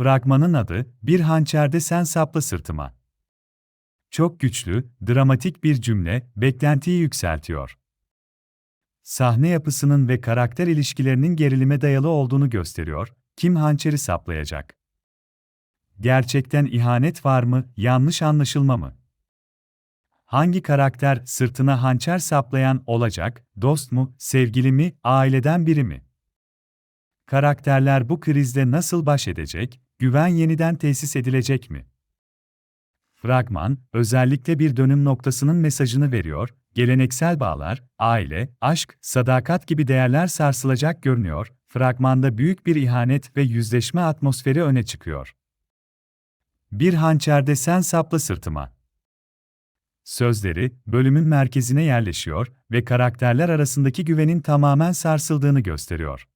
Fragmanın adı, Bir hançerde sen sapla sırtıma. Çok güçlü, dramatik bir cümle, beklentiyi yükseltiyor. Sahne yapısının ve karakter ilişkilerinin gerilime dayalı olduğunu gösteriyor, kim hançeri saplayacak? Gerçekten ihanet var mı, yanlış anlaşılma mı? Hangi karakter sırtına hançer saplayan olacak, dost mu, sevgili mi, aileden biri mi? Karakterler bu krizle nasıl baş edecek, güven yeniden tesis edilecek mi? Fragman, özellikle bir dönüm noktasının mesajını veriyor, geleneksel bağlar, aile, aşk, sadakat gibi değerler sarsılacak görünüyor, fragmanda büyük bir ihanet ve yüzleşme atmosferi öne çıkıyor. Bir hançerde sen sapla sırtıma. Sözleri, bölümün merkezine yerleşiyor ve karakterler arasındaki güvenin tamamen sarsıldığını gösteriyor.